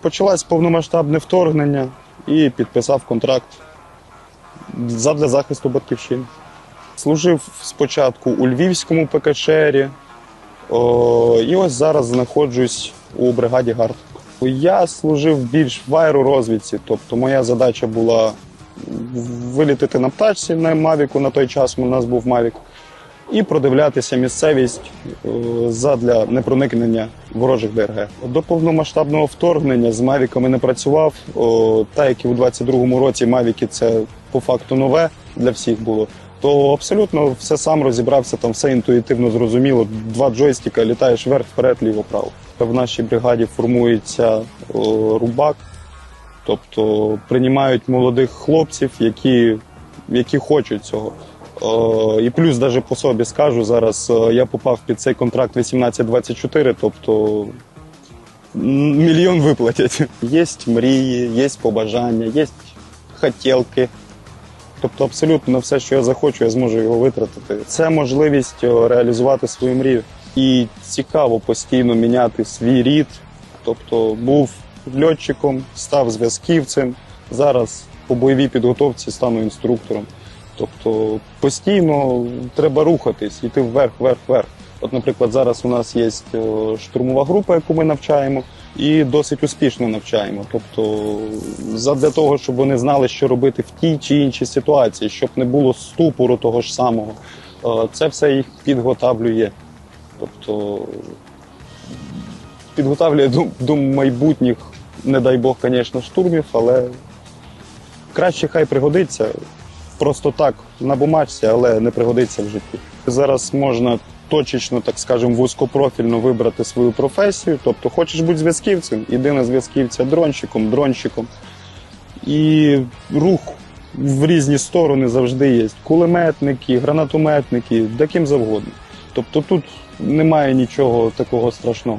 почалось повномасштабне вторгнення і підписав контракт задля захисту батьківщини. Служив спочатку у Львівському ПКЧРі, о, і ось зараз знаходжусь у бригаді ГАРД. Я служив більш в аеророзвідці, тобто моя задача була вилітити на птачці на Мавіку, на той час у нас був Мавік, і продивлятися місцевість е, задля непроникнення ворожих ДРГ. До повномасштабного вторгнення з Мавіками не працював. Так як і у 22-му році Мавіки це по факту нове для всіх було. То абсолютно все сам розібрався, там все інтуїтивно зрозуміло. Два джойстика, літаєш вверх, вперед, ліво, право. В нашій бригаді формується о, рубак, тобто приймають молодих хлопців, які, які хочуть цього. Е, І плюс, навіть по собі скажу, зараз е, я попав під цей контракт 18-24, тобто мільйон виплатять. Є мрії, є побажання, є хотілки. Тобто абсолютно все, що я захочу, я зможу його витратити. Це можливість е, реалізувати свою мрію. І цікаво постійно міняти свій рід. Тобто був льотчиком, став зв'язківцем. Зараз по бойовій підготовці стану інструктором. Тобто постійно треба рухатись, йти вверх, вверх, вверх. От, наприклад, зараз у нас є е, штурмова група, яку ми навчаємо, і досить успішно навчаємо. Тобто, задля того, щоб вони знали, що робити в тій чи іншій ситуації, щоб не було ступору того ж самого. Е, Це все їх підготавлює. Тобто підготавлює до, до майбутніх, не дай Бог, звісно, штурмів, але краще хай пригодиться просто так на бумажці, але не пригодиться в житті. Зараз можна точечно, так скажемо, вузькопрофільно вибрати свою професію. Тобто, хочеш бути зв'язківцем, іди на зв'язківця дронщиком, дронщиком. І рух в різні сторони завжди є. Кулеметники, гранатометники, де ким завгодно. Тобто тут немає нічого такого страшного.